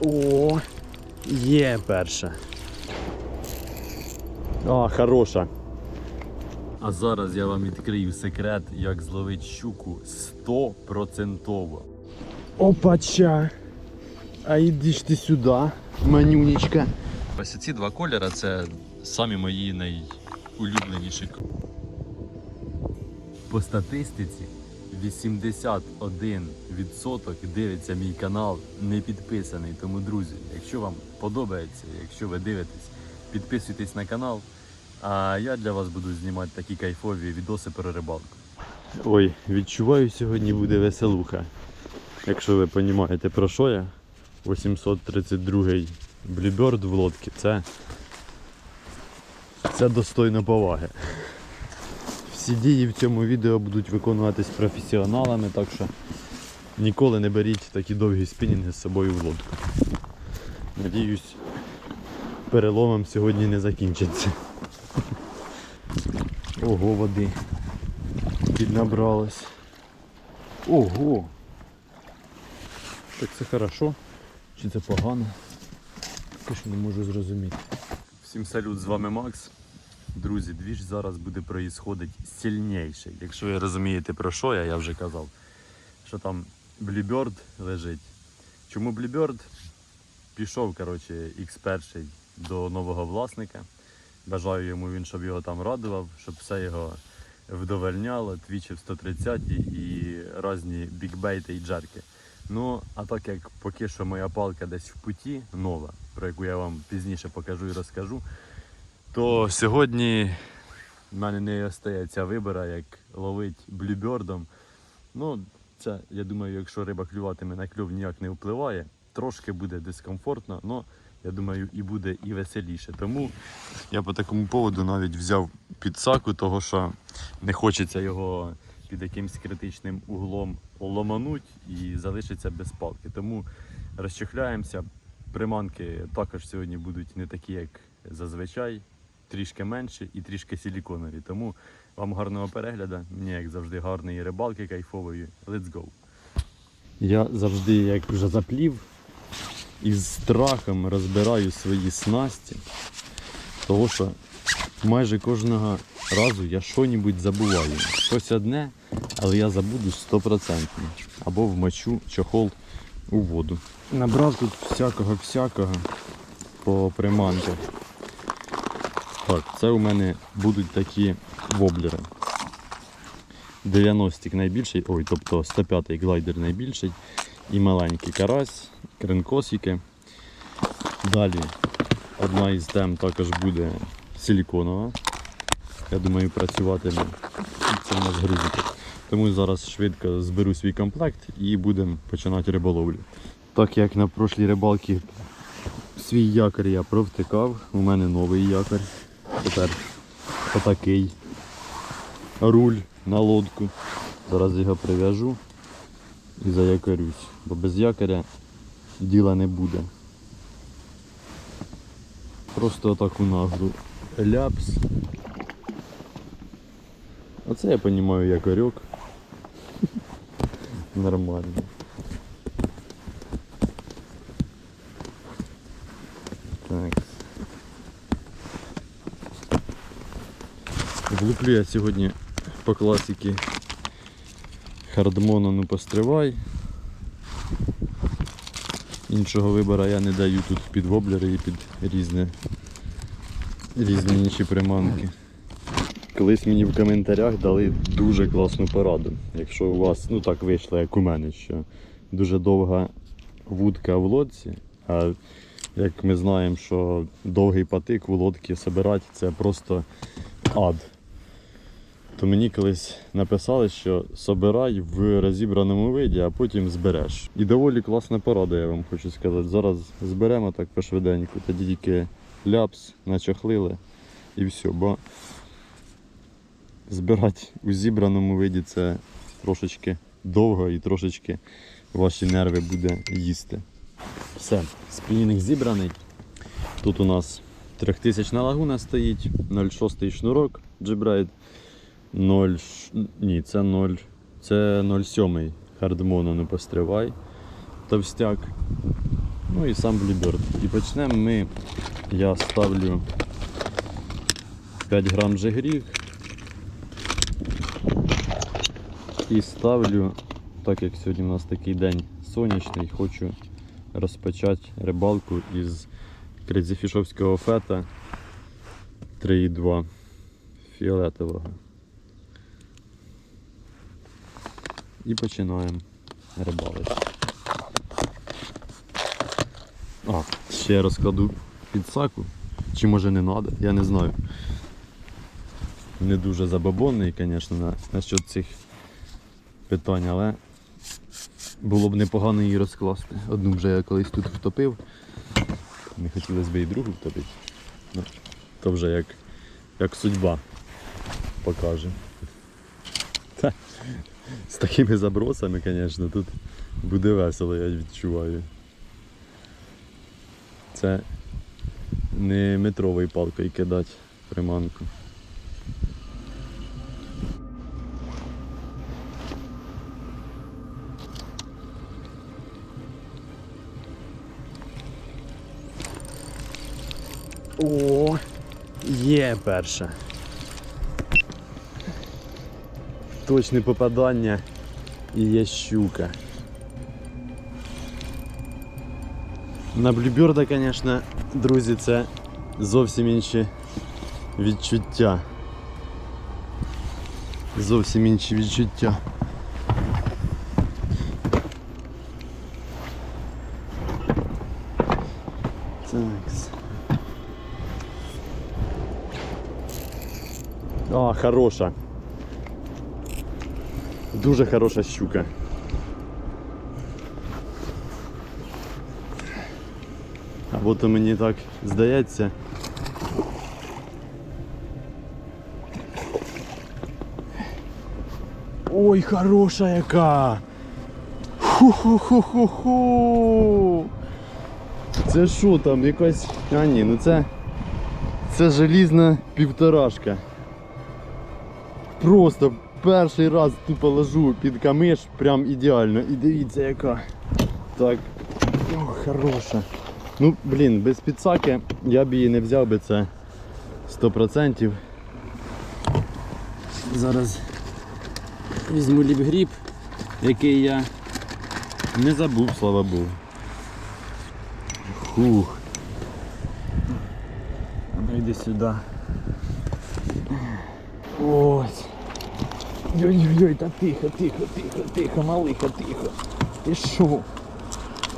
О, є перша. А, хороша. А зараз я вам відкрию секрет, як зловити щуку 100%. Опача. А іди ж ти сюди, манюнечка. Ось ці два кольори це самі мої найулюбленіші. По статистиці 81% дивиться мій канал не підписаний. Тому, друзі, якщо вам подобається, якщо ви дивитесь, підписуйтесь на канал. А я для вас буду знімати такі кайфові відоси про рибалку. Ой, відчуваю, сьогодні буде веселуха. Якщо ви розумієте про що я. 832-й бліберд в лодці, це, це достойно поваги. Всі дії в цьому відео будуть виконуватись професіоналами, так що ніколи не беріть такі довгі спінінги з собою в лодку. Надіюсь, переломом сьогодні не закінчиться. Ого, води піднабралось. Ого! Так це хорошо чи це погано? Поки що не можу зрозуміти. Всім салют, з вами Макс. Друзі, двіж зараз буде проїсходить сильніший. Якщо ви розумієте про що я, я вже казав, що там Bluebird лежить. Чому Bluebird? Пішов, коротше, X1 до нового власника. Бажаю йому він, щоб його там радував, щоб все його вдовольняло, твічив 130 і різні бікбейти і джерки. Ну, а так як поки що моя палка десь в путі нова, про яку я вам пізніше покажу і розкажу, то сьогодні в мене не остається вибора, як ловити блюбердом. Ну, це, я думаю, якщо риба клюватиме на кльов ніяк не впливає, трошки буде дискомфортно, але я думаю, і буде і веселіше. Тому я по такому поводу навіть взяв підсаку, того що не хочеться його під якимсь критичним углом ломануть і залишиться без палки. Тому розчехляємося. Приманки також сьогодні будуть не такі, як зазвичай, трішки менші і трішки силіконові. Тому вам гарного перегляду. Мені, як завжди, гарної рибалки кайфової. Let's go! Я завжди, як вже заплів, із страхом розбираю свої снасті, того що майже кожного разу я що-небудь забуваю. Щось одне, але я забуду 100%. Або вмочу чохол у воду. Набрав тут всякого-всякого по приманках. Так, це у мене будуть такі воблери. 90 найбільший, ой, тобто 105-й глайдер найбільший і маленький карась, кринкосики. Далі одна із тем також буде силіконова. Я думаю, працюватиме. Це у нас грузики. Тому зараз швидко зберу свій комплект і будемо починати риболовлю. Так як на прошлій рибалці свій якор я провтикав, у мене новий якор. Тепер отакий руль на лодку. Зараз його прив'яжу і заякорюсь, бо без якоря діла не буде. Просто отак у наглу ляпс. Оце я розумію якорьок. Нормально. Так. Влуплю я сьогодні по класіки хардмона ну постривай. Іншого вибору я не даю тут під воблери і під різне, різні інші приманки. Колись мені в коментарях дали дуже класну пораду. Якщо у вас, ну так вийшло, як у мене, що дуже довга вудка в лодці, а як ми знаємо, що довгий патик в лодці збирати це просто ад то мені колись написали, що собирай в розібраному виді, а потім збереш. І доволі класна порада, я вам хочу сказати. Зараз зберемо так пошвиденько, тоді тільки ляпс, начахлили і все. Бо збирати у зібраному виді це трошечки довго і трошечки ваші нерви буде їсти. Все, спінінг зібраний. Тут у нас 3000 лагуна стоїть, 0,6 шнурок джибрайт. 0, ні, це 0, це 0,7 хардмона не постривай. Товстяк. Ну і сам бліберд. І почнемо ми. Я ставлю 5 грам жигрів. І ставлю, так як сьогодні у нас такий день сонячний, хочу розпочати рибалку із кризіфішовського фета 3,2 фіолетового. І починаємо рибалити. А, ще розкладу підсаку. Чи може не треба, я не знаю. Не дуже забабонний, звісно, на, насчет цих питань, але було б непогано її розкласти. Одну вже я колись тут втопив. Не хотілося б і другу втопити. Ну, то вже як, як судьба покаже. З такими забросами, звісно, тут буде весело, я відчуваю. Це не метровою палкою кидати приманку. О, є перша. Точне попадання і є щука. На блюберда, звісно, друзі, це зовсім інші відчуття. Зовсім інші відчуття. Такс. А, хороша. Дуже хороша щука. Або то мені так здається. Ой, хороша яка! Ху-ху-ху-ху-ху! Це що там, якась. А ні, ну це. Це желізна півторашка. Просто перший раз тупо лежу під камиш, прям ідеально. І дивіться яка. Так. О, хороша. Ну, блін, без підсаки я б її не взяв би це 100%. Зараз візьму ліпгріб, який я не забув, слава Богу. Фух. Йди сюди. Ось. Йой-йой, та тихо, тихо, тихо, тихо, малиха, тихо. Ти що?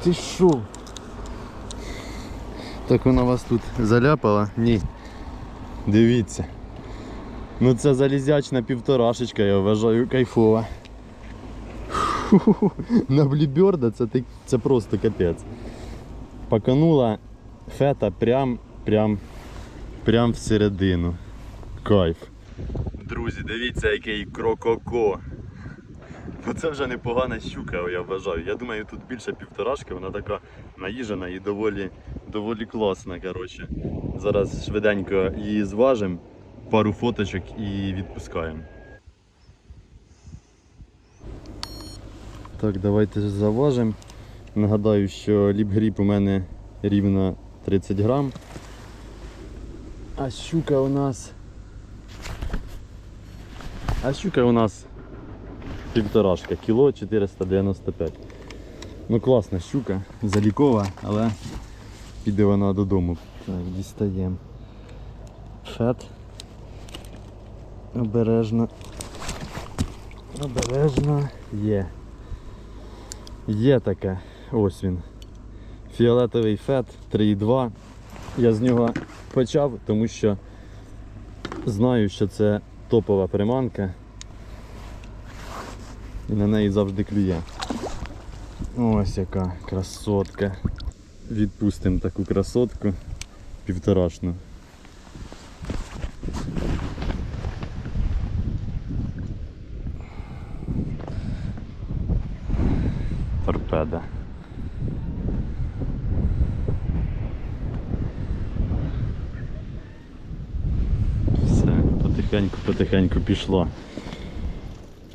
Ти що? Так вона вас тут заляпала? Ні. Дивіться. Ну це залізячна півторашечка, я вважаю, кайфова. Фу, На бліберда це, так- це просто капець. Поканула фета прям, прям, прям всередину. Кайф. Друзі, дивіться, який крококо. Оце вже непогана щука, я вважаю. Я думаю, тут більше півторашки, вона така наїжена і доволі, доволі класна. Коротше. Зараз швиденько її зважимо, пару фоточок і відпускаємо. Так, давайте заважимо. Нагадаю, що ліпгріб у мене рівно 30 грам. А щука у нас. А щука у нас півторашка, кіло 495. Ну класна щука, залікова, але піде вона додому. Так, дістаємо. Фет. Обережно. Обережно. Є. Є таке. Ось він. Фіолетовий фет 3,2. Я з нього почав, тому що знаю, що це топова приманка. І на неї завжди клює. Ось яка красотка. Відпустимо таку красотку півторашну. Потихеньку-потихеньку пішло.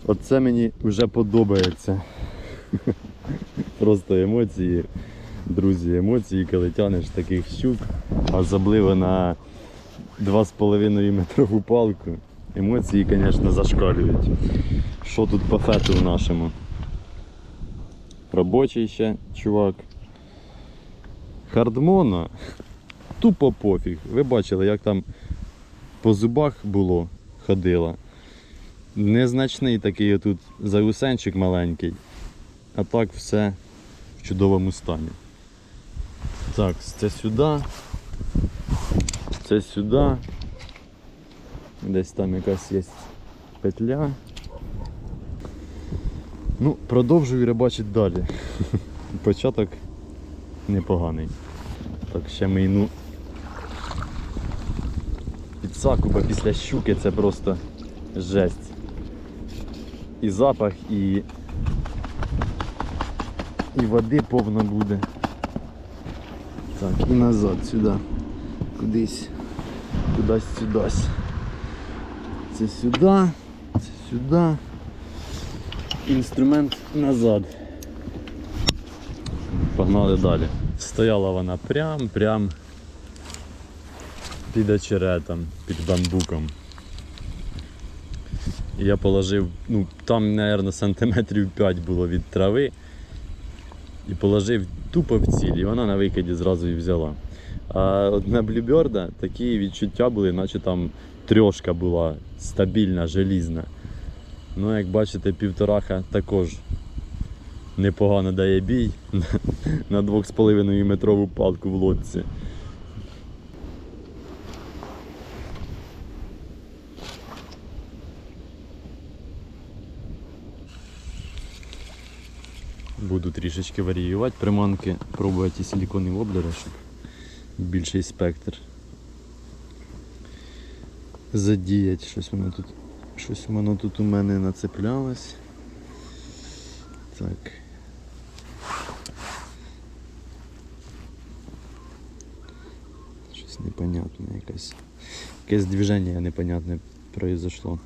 Оце мені вже подобається. Просто емоції. Друзі, емоції, коли тянеш таких щук, особливо на 2,5 метрову палку. Емоції, звісно, зашкалюють. Що тут по фету в нашому? Робочий ще чувак. Хардмона. Тупо пофіг. Ви бачили, як там по зубах було, ходила. Незначний такий отут заусенчик маленький. А так все в чудовому стані. Так, це сюди. Це сюди. Десь там якась є петля. Ну, продовжую рибачити далі. Початок непоганий. Так, ще мийну підсаку, бо після щуки це просто жесть. І запах, і, і води повно буде. Так, і назад сюди. Кудись. Кудись сюдась. Це сюди, це сюди. Інструмент назад. Погнали далі. Стояла вона прям, прям Під очеретом, під бамбуком. І я положив, ну там, мабуть, сантиметрів 5 було від трави. І положив тупо в ціль, і вона на викиді зразу і взяла. А от на блюберда такі відчуття були, наче там трьошка була стабільна, желізна. Ну, як бачите, півтораха також непогано дає бій на 2,5 метрову палку в лодці. Буду трішечки варіювати приманки, пробувати і силікони воблери, щоб більший спектр. Задіять, щось воно тут. Щось воно тут у мене нацеплялось. Так. Щось непонятне якесь. Якесь движення непонятне произошло.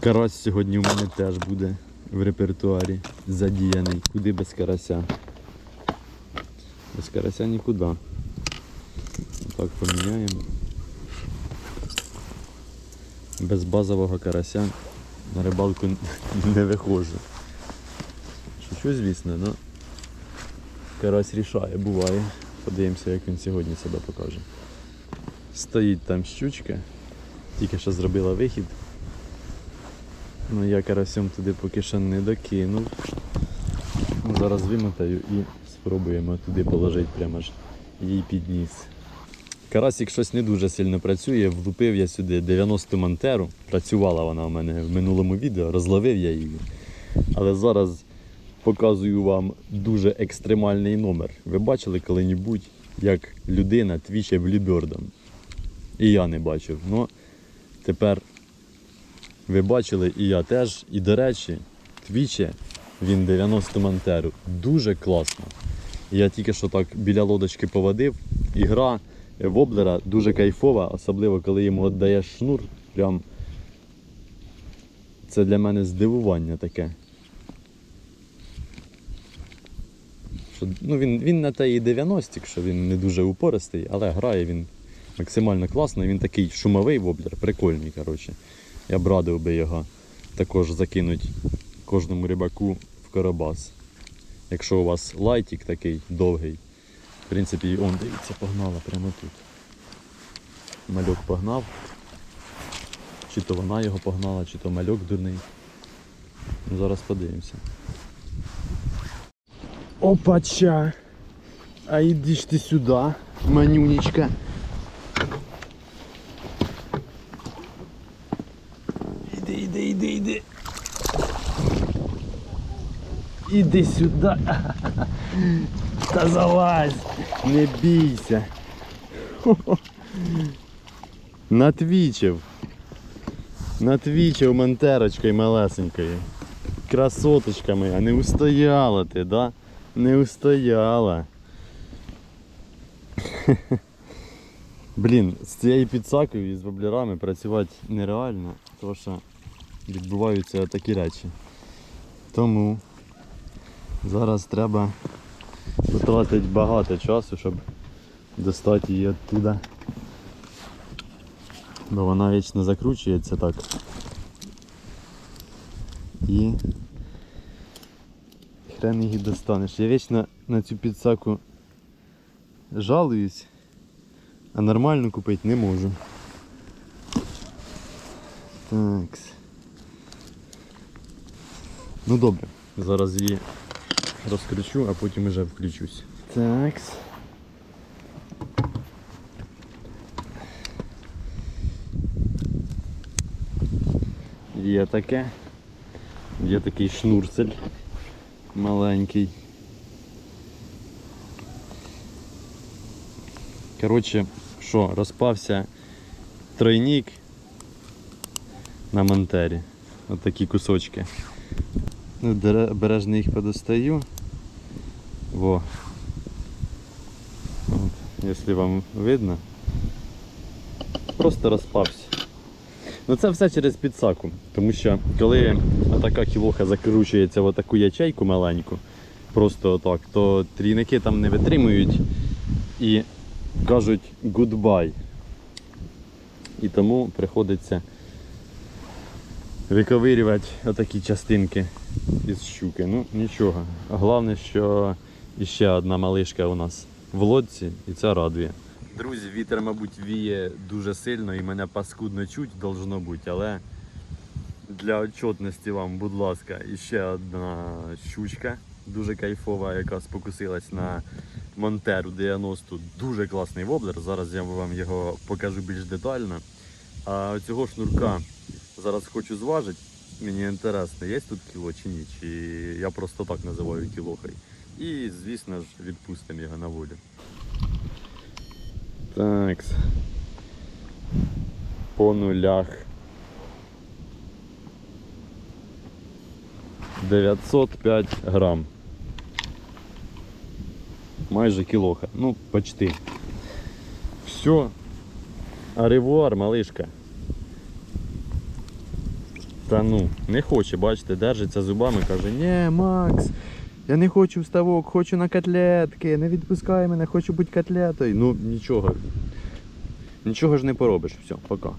Карась сьогодні у мене теж буде в репертуарі задіяний. Куди без карася? Без карася нікуди. Так поміняємо. Без базового карася на рибалку не виходжу. Шучу, звісно, але карась рішає, буває. Подивимося, як він сьогодні себе покаже. Стоїть там щучка, тільки що зробила вихід. Ну я карасем туди поки що не докинув. Ну, Зараз вимотаю і спробуємо туди положити прямо ж їй під ніс. Карасик щось не дуже сильно працює, влупив я сюди 90 монтеру. Працювала вона у мене в минулому відео, розловив я її. Але зараз показую вам дуже екстремальний номер. Ви бачили коли-небудь, як людина твіче влібердом? І я не бачив. Ну, тепер ви бачили, і я теж. І до речі, твіче він 90 монтеру. Дуже класно. Я тільки що так біля лодочки поводив. І гра воблера дуже кайфова, особливо коли йому віддаєш шнур. Прям це для мене здивування таке. Що, ну, він, він на те і 90 що він не дуже упористий, але грає він максимально класно. Він такий шумовий воблер, прикольний. коротше. Я б радив би його також закинути кожному рибаку в карабас. Якщо у вас лайтик такий довгий, в принципі, он дивіться, погнала прямо тут. Мальок погнав. Чи то вона його погнала, чи то мальок дурний. Ну, Зараз подивимося. Опача! А іди ж ти сюди, манюнечка. Іди, іди, іди, іди. Іди сюди. Та залазь, не бійся. Натвічив. Натвічив мантерочкою малесенькою. Красоточка моя, не устояла ти, да? Не устояла. Блін, з цією підсакою і з воблерами працювати нереально, тому що відбуваються такі речі. Тому Зараз треба потратити багато часу, щоб достати її оттуда. Бо вона вічно закручується так. І хрен її достанеш. Я вічно на цю підсаку жалуюсь, а нормальну купити не можу. Так. Ну добре, зараз її розкручу, а потім вже включусь. Так. Є таке. Є такий шнурцель маленький. Коротше, що, розпався тройник на монтері. От такі кусочки. Ну, бережно їх подостаю. Во. Якщо вам видно. Просто розпався. Ну це все через підсаку. Тому що коли така кілоха закручується в таку ячейку маленьку, просто отак, то трійники там не витримують і кажуть goodbye. І тому приходиться виковирювати отакі частинки із щуки. Ну нічого. Головне, що іще одна малишка у нас в лодці, і це радує. Друзі, вітер, мабуть, віє дуже сильно і мене паскудно чуть должно бути, але для отчетності вам, будь ласка, іще одна щучка, дуже кайфова, яка спокусилась на Монтеру 90. Дуже класний воблер. Зараз я вам його покажу більш детально. А цього шнурка зараз хочу зважити. Мені інтересно, є тут кіло чи ні, чи я просто так називаю кілохою. І, звісно ж, відпустимо його на волю. Так. По нулях. 905 грам. Майже кілоха. Ну, почти. Все. Аревуар, малишка. Та ну, не хоче, бачите, держиться зубами, каже, ні, Макс, я не хочу в ставок, хочу на котлетки, не відпускай мене, хочу бути котлетою. Ну нічого. Нічого ж не поробиш. Все, пока.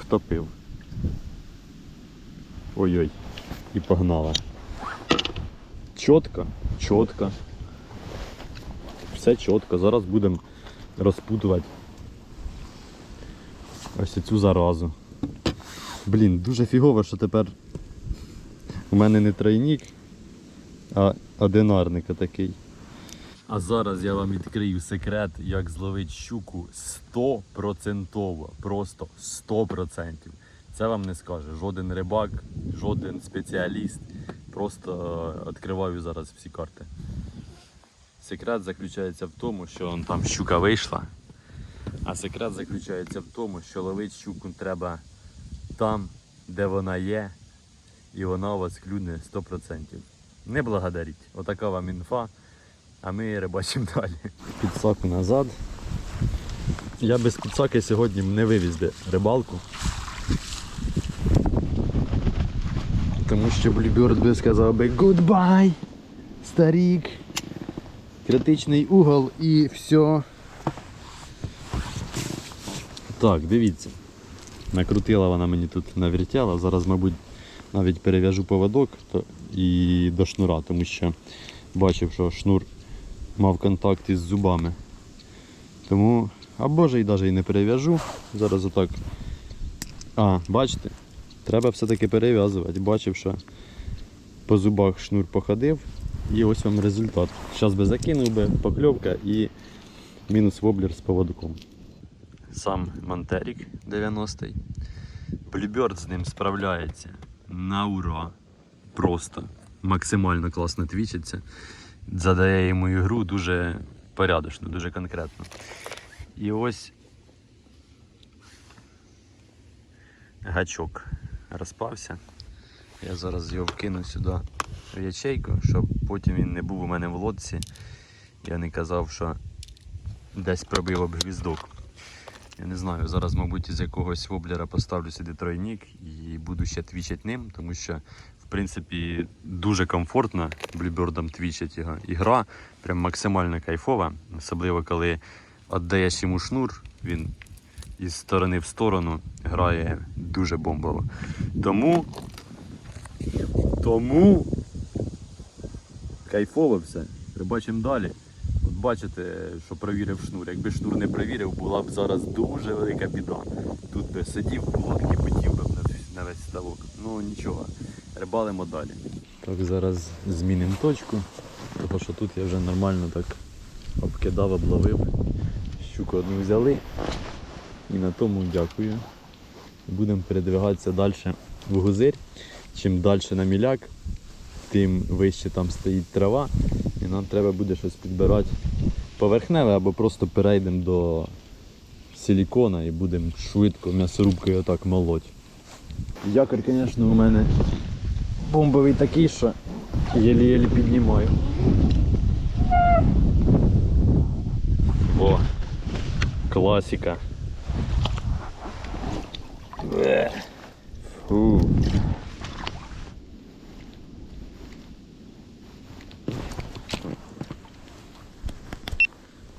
Втопив. Ой-ой. І погнала. Чітко, чітко. Все чітко. Зараз будемо розпутувати ось цю заразу. Блін, дуже фігово, що тепер у мене не тройник, а одинарник такий. А зараз я вам відкрию секрет, як зловити щуку 100%. Просто 100%. Це вам не скаже жоден рибак, жоден спеціаліст. Просто е, відкриваю зараз всі карти. Секрет заключається в тому, що там щука вийшла. А секрет заключається в тому, що ловити щуку треба там, де вона є, і вона у вас клюне 100%. Не благодаріть. Отака вам інфа, а ми рибачимо далі. Підсаку назад. Я без підсаки сьогодні не вивіз би рибалку. Тому що Блюберт би сказав би goodbye, старік. Критичний угол і все. Так, дивіться. Накрутила вона мені тут навертяла. Зараз, мабуть, навіть перев'яжу поводок і до шнура, тому що бачив, що шнур мав контакт із зубами. Тому, або ж і навіть і не перев'яжу. Зараз отак. А, бачите? Треба все-таки перев'язувати. Бачив, що по зубах шнур походив. І ось вам результат. Зараз би закинув би покльовка і мінус воблер з поводком. Сам Монтерік 90-й. Блюберт з ним справляється на ура. Просто максимально класно твічиться. Задає йому ігру дуже порядочно, дуже конкретно. І ось гачок розпався. Я зараз його вкину сюди в ячейку, щоб потім він не був у мене в лодці. Я не казав, що десь пробив об гвіздок. Я не знаю, зараз, мабуть, із якогось воблера поставлю сюди тройник і буду ще твічити ним, тому що, в принципі, дуже комфортно блюбердом твічить його. Ігра прям максимально кайфова, особливо коли віддаєш йому шнур, він із сторони в сторону грає дуже бомбово. Тому. Тому кайфово все. Рибачимо далі. Бачите, що провірив шнур. Якби шнур не провірив, була б зараз дуже велика біда. Тут би сидів, лодки потів би на, на весь ставок. Ну нічого, рибалимо далі. Так, зараз змінимо точку, тому що тут я вже нормально так обкидав, обловив. Щуку одну взяли. І на тому дякую. Будемо передвигатися далі в гузир. Чим далі на міляк, тим вище там стоїть трава, і нам треба буде щось підбирати поверхневе або просто перейдемо до силікона і будемо швидко м'ясорубкою отак молоть. Якорь, звісно, у мене бомбовий такий, що єлі-єлі піднімаю. О, класика. Фу.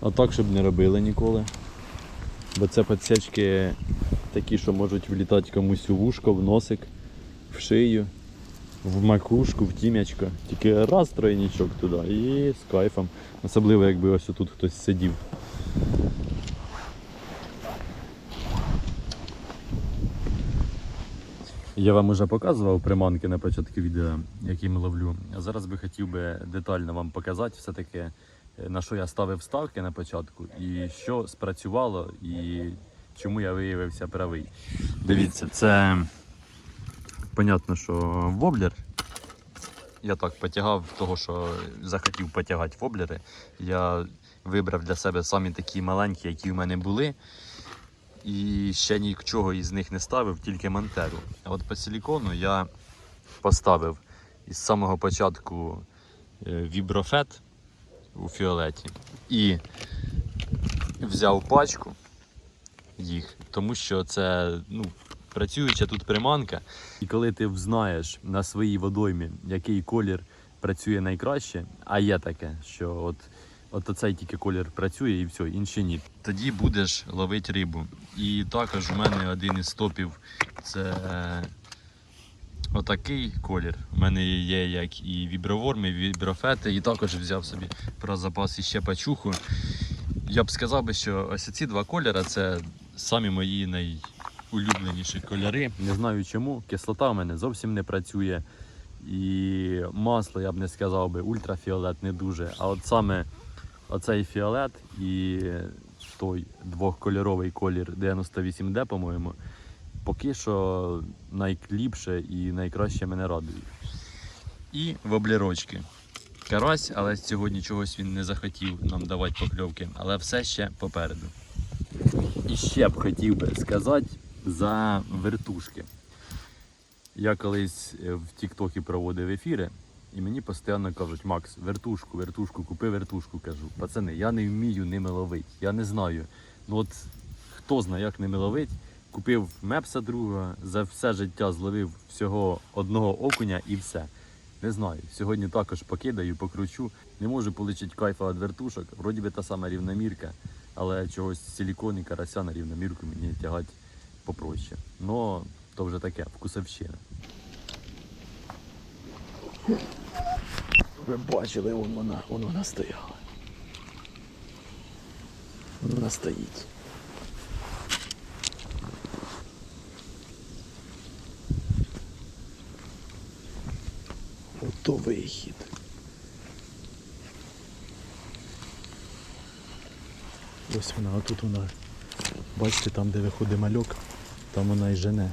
А так, щоб не робили ніколи. Бо це підсечки такі, що можуть влітати комусь у вушко, в носик, в шию, в макушку, в тім'ячко. Тільки раз тройничок туди і з кайфом. Особливо якби ось тут хтось сидів. Я вам уже показував приманки на початку відео, які ми ловлю. А зараз би хотів би детально вам показати все-таки, на що я ставив ставки на початку, і що спрацювало, і чому я виявився правий. Дивіться, це понятно, що воблер. Я так потягав того, що захотів потягати воблери. Я вибрав для себе самі такі маленькі, які в мене були. І ще нічого із них не ставив, тільки монтеру. А от по силікону я поставив із самого початку е, віброфет у фіолеті і взяв пачку їх, тому що це ну, працююча тут приманка. І коли ти взнаєш на своїй водоймі, який колір працює найкраще, а є таке, що от От оцей тільки колір працює і все, інші ні. Тоді будеш ловити рибу. І також у мене один із топів це отакий колір. У мене є як і віброворми, і віброфети, і також взяв собі про запас іще пачуху. Я б сказав би, що ось ці два кольори це самі мої найулюбленіші кольори. Не знаю чому. Кислота у мене зовсім не працює. І масло, я б не сказав би, ультрафіолет не дуже. А от саме оцей фіолет і той двохкольоровий колір 98D, по-моєму, поки що найкліпше і найкраще мене радують. І воблерочки. Карась, але сьогодні чогось він не захотів нам давати покльовки, але все ще попереду. І ще б хотів би сказати за вертушки. Я колись е, в Тіктокі проводив ефіри, і мені постійно кажуть, Макс, вертушку, вертушку, купи вертушку. Кажу, пацани, я не вмію ними ловити. Я не знаю. Ну от хто знає, як ними ловити. Купив мепса друга, за все життя зловив всього одного окуня і все. Не знаю. Сьогодні також покидаю, покручу. Не можу отримати кайфа від вертушок. Вроді би та сама рівномірка, але чогось силікон і карася на рівномірку мені тягати попроще. Но то вже таке, вкусовщина. Ви бачили, вон вона, вон вона стояла. Вон вона стоїть. Ото вихід. Ось вона, а тут вона. Бачите, там де виходить мальок, там вона і жене.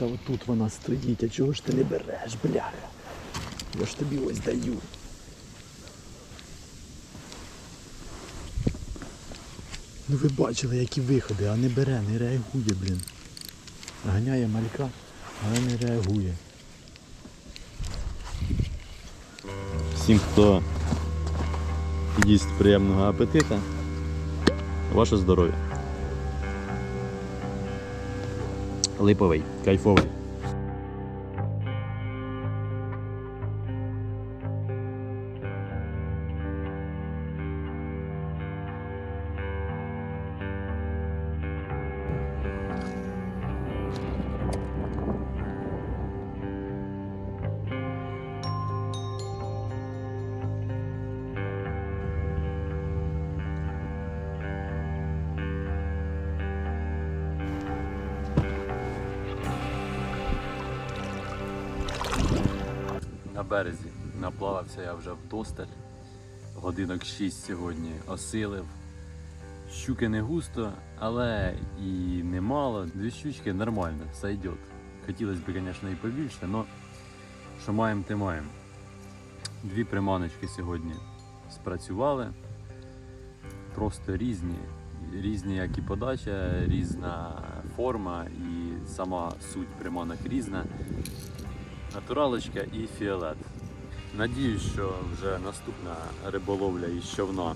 Та отут вона стоїть, а чого ж ти не береш, бляха? Я ж тобі ось даю. Ну ви бачили, які виходи, а не бере, не реагує, блін. Ганяє малька, але не реагує. Всім, хто їсть приємного апетита, ваше здоров'я. Липовий, кайфовий. Березі наплавався я вже вдосталь. Годинок 6 сьогодні осилив. Щуки не густо, але і немало. Дві щучки нормально, сойдет. Хотілося б, звісно, і побільше, але що маємо, те маємо. Дві приманочки сьогодні спрацювали. Просто різні. Різні як і подача, різна форма і сама суть приманок різна натуралочка і фіолет. Надіюсь, що вже наступна риболовля із човна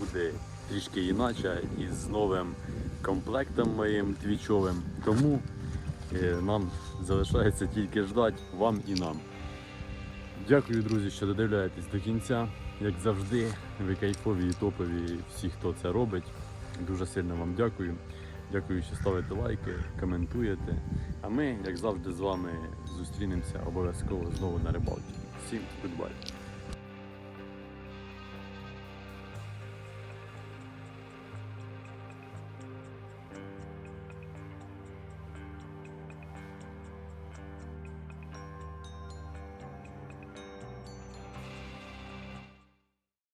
буде трішки іначе і з новим комплектом моїм твічовим. Тому е, нам залишається тільки ждати вам і нам. Дякую, друзі, що додивляєтесь до кінця. Як завжди, ви кайфові і топові всі, хто це робить. Дуже сильно вам дякую. Дякую, що ставите лайки, коментуєте. А ми, як завжди, з вами зустрінемося обов'язково знову на рибалці. Всім гудбай!